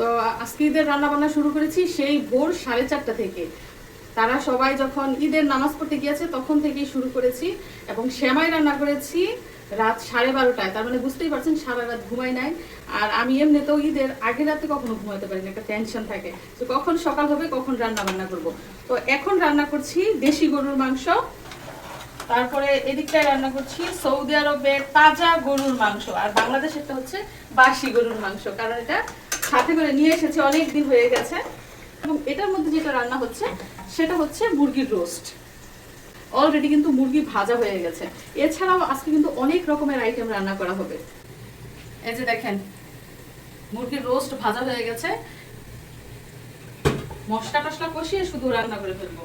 তো আজকে ঈদের রান্না বান্না শুরু করেছি সেই ভোর সাড়ে চারটা থেকে। তারা সবাই যখন ঈদের নামাজ পড়তে গিয়েছে তখন থেকেই শুরু করেছি এবং সেমাই রান্না করেছি রাত সাড়ে বারোটায়। তার মানে বুঝতেই পারছেন, সারা রাত ঘুমাই নাই। আর আমি এমনিতেও ঈদের আগের রাতে কখনো ঘুমাতে পারি না, একটা টেনশন থাকে। তো কখন সকাল হবে, কখন রান্না বান্না করব। তো এখন রান্না করছি দেশি গরুর মাংস। তারপরে এদিকটায় রান্না করছি সৌদি আরবের তাজা গরুর মাংস। আর বাংলাদেশেরটা হচ্ছে বাসি গরুর মাংস, কারণ এটা সাথে করে নিয়ে এসেছে অনেক দিন হয়ে গেছে। এবং এটার মধ্যে যেটা রান্না হচ্ছে, সেটা হচ্ছে মুরগির রোস্ট। অলরেডি কিন্তু মুরগি ভাজা হয়ে গেছে। এছাড়াও আজকে কিন্তু অনেক রকমের আইটেম রান্না করা হবে। এই যে দেখেন, মুরগির রোস্ট ভাজা হয়ে গেছে। মশলা টসলা কষিয়ে শুধু রান্না করে ফেলব।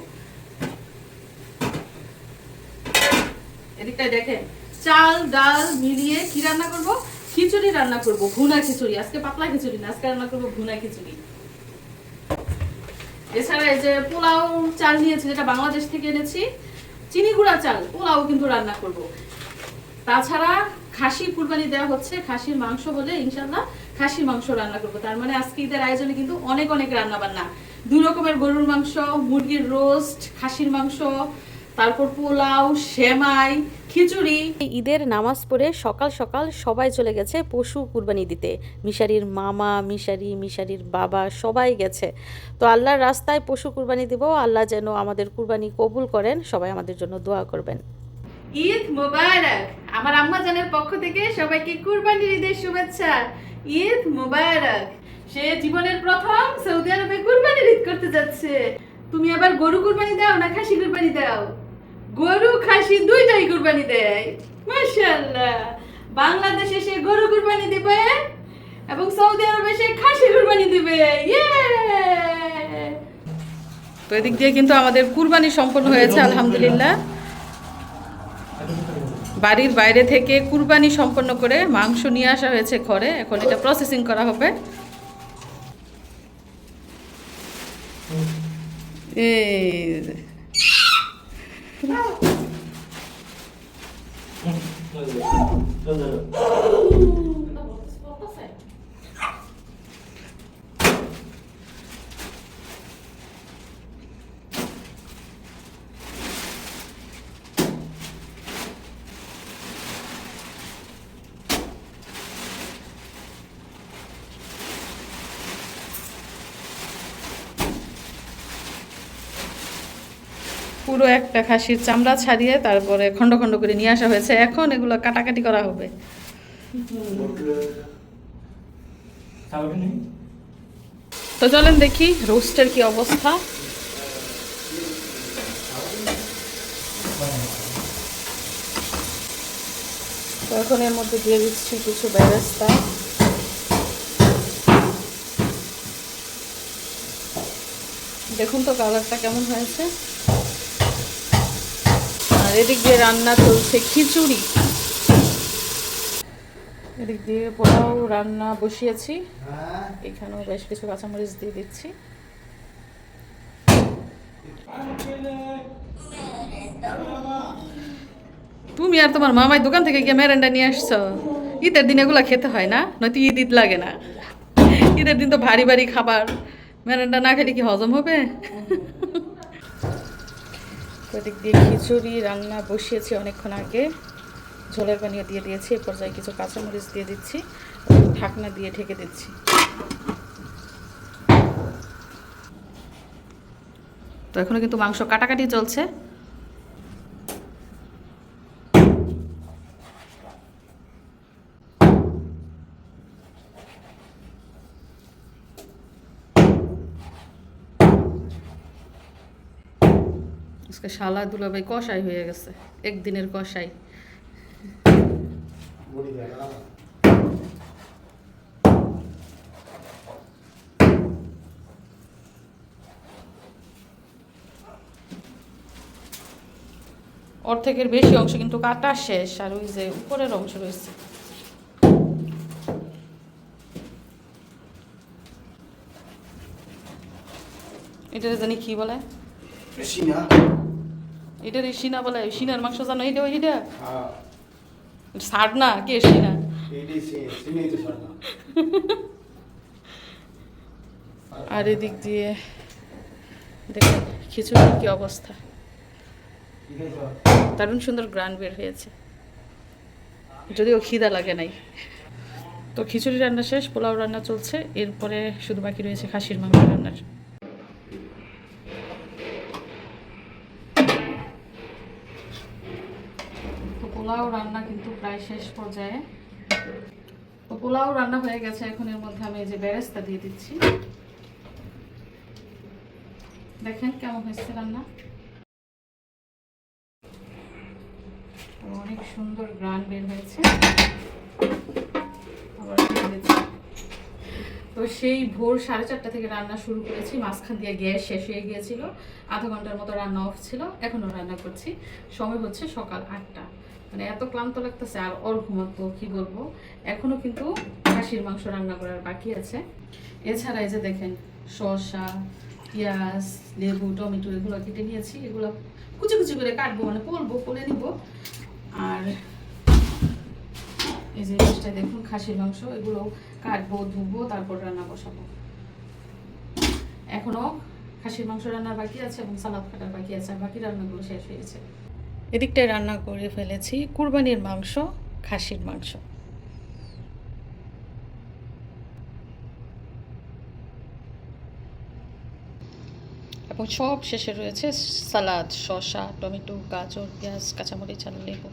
এদিকটায় দেখেন, চাল, ডাল মিলিয়ে কি রান্না করব? খিচুড়ি রান্না করব, ভুনা খিচুড়ি। আজকে পাতলা খিচুড়ি না, আজকে রান্না করব ভুনা খিচুড়ি। এছাড়া এই যে পোলাও চাল নিয়েছি, যেটা বাংলাদেশ থেকে এনেছি, চিনি গুঁড়া চাল, পোলাও কিন্তু রান্না করব। তাছাড়া খাসি কুরবানি দেওয়া হচ্ছে, খাসির মাংস হলে ইনশাল্লাহ খাসির মাংস রান্না করব। তার মানে আজকে ঈদের আয়োজনে কিন্তু অনেক অনেক রান্না বান্না দুই রকমের গরুর মাংস, মুরগির রোস্ট খাসির মাংস তারপর পোলাও সেমাই খিচুড়ি। ঈদের নামাজ পড়ে সকাল সকাল সবাই চলে গেছে পশু কুরবানি দিতে। মিশারির মামা মিশারি মিশারির বাবা সবাই গেছে। তো আল্লাহর রাস্তায় পশু কুরবানি দিব আল্লাহ যেন আমাদের কুরবানি কবুল করেন সবাই আমাদের জন্য দোয়া করবেন। ঈদ মোবারক। আমার আম্মা জানের পক্ষ থেকে সবাইকে কুরবানির ঈদের শুভেচ্ছা। ঈদ মোবারক। সে জীবনের প্রথম সৌদি আরবে কুরবানির ঈদ করতে যাচ্ছে। তুমি আবার গরু কুরবানি দাও না খাসি কুরবানি দাও? গরু, খাসি দুইটাই কুরবানি দেয়। মাশাআল্লাহ। বাংলাদেশে সে গরু কুরবানি দিবে এবং সৌদি আরবে সে খাসি কুরবানি দিবে। ইয়ে তো এদিক দিয়ে কিন্তু আমাদের কুরবানি সম্পন্ন হয়েছে, আলহামদুলিল্লাহ। বাড়ির বাইরে থেকে কুরবানি সম্পন্ন করে মাংস নিয়ে আসা হয়েছে ঘরে। এখন এটা প্রসেসিং করা হবে। এই যে। পুরো একটা খাসির চামড়া ছাড়িয়ে তারপরে খণ্ড খণ্ড করে নিয়ে আসা হয়েছে। এখন এগুলো কাটাকাটি করা হবে। তো চলেন দেখি রোস্টের কি অবস্থা। তো এখন এর মধ্যে দিয়ে দিচ্ছি কিছু ব্যবস্থা দেখুন তো কালারটা কেমন হয়েছে। এদিক দিয়ে রান্না চলছে খিচুড়ি। এদিক দিয়ে পোলাও রান্না বসিয়েছি। এখানেও বেশ কিছু কাঁচামরিচ দিয়ে দিচ্ছি। তুমি আর তোমার মামাই দোকান থেকে গিয়ে মেরেন্ডা নিয়ে আসছো। ঈদের দিন এগুলো খেতে হয় না, নয়তো ঈদ ঈদ লাগে না। ঈদের দিন তো ভারী ভারী খাবার। মেরেন্ডা না খেলে কি হজম হবে? ওদিক দিয়ে খিচুড়ি, রান্না বসিয়েছি অনেকক্ষণ আগে। ঝোলের পানিও দিয়ে দিয়েছি, এ পর্যায়ে কিছু কাঁচামরিচ দিয়ে দিচ্ছি ঢাকনা দিয়ে ঢেকে দিচ্ছি। তো এখনও কিন্তু মাংস কাটাকাটি চলছে। আজকে শালা দুলাভাই কষাই হয়ে গেছে, একদিনের কষাই অর্ধেকের বেশি অংশ কিন্তু কাটা শেষ, আর ওই যে উপরের অংশ রয়েছে। এটা জানি কি বলে? এটা সিনা বলে সিনার মাংস জানো এটা ওইটা? হ্যাঁ। সার না কে সিনা? আর এদিক দিয়ে দেখেন খিচুড়ির কি অবস্থা? দারুণ সুন্দর গ্রান বের হয়েছে। যদিও খিদা লাগে নাই। তো খিচুড়ি রান্না শেষ পোলাও রান্না চলছে এরপরে শুধু বাকি রয়েছে খাসির মাংস রান্নার। পোলাও রান্না কিন্তু প্রায় শেষ পর্যায়ে। তো পোলাও রান্না হয়ে গেছে, এখন এর মধ্যে আমি এই যে বেরেস্তা দিয়ে দিচ্ছি। দেখেন কেমন হয়েছে রান্না। অনেক সুন্দর গ্রান বের হয়েছে। আবার। তো সেই ভোর সাড়ে চারটা থেকে রান্না শুরু করেছি। মাঝখান দিয়ে গ্যাস শেষ হয়ে গিয়েছিল। আধা ঘণ্টার মতো রান্না অফ ছিল। এখনও রান্না করছি। সময় হচ্ছে সকাল আটটা। মানে এত ক্লান্ত লাগতেছে, আর ওর ঘুমাতো, কি বলব? এখনও কিন্তু খাসির মাংস রান্না করার বাকি আছে। এছাড়া এই যে দেখেন, শসা, পেঁয়াজ, লেবু, টমেটো, এগুলো কেটে নিয়েছি। এগুলো কুচি কুচি করে কাটবো মানে পলবো পলে নিব। আর এই জিনিসটা দেখুন, খাসির মাংস, এগুলো কাটবো, ধুবো, তারপর রান্না বসাবো। এখনও খাসির মাংস রান্নার বাকি আছে এবং সালাদ কাটার বাকি আছে আর বাকি রান্নাগুলো শেষ হয়ে গেছে। এদিকটায় রান্না করে ফেলেছি কুরবানির মাংস, খাসির মাংস। এবং সব শেষে রয়েছে সালাদ, শসা, টমেটো, গাজর, পেঁয়াজ, কাঁচামরিচ, আর লেবু।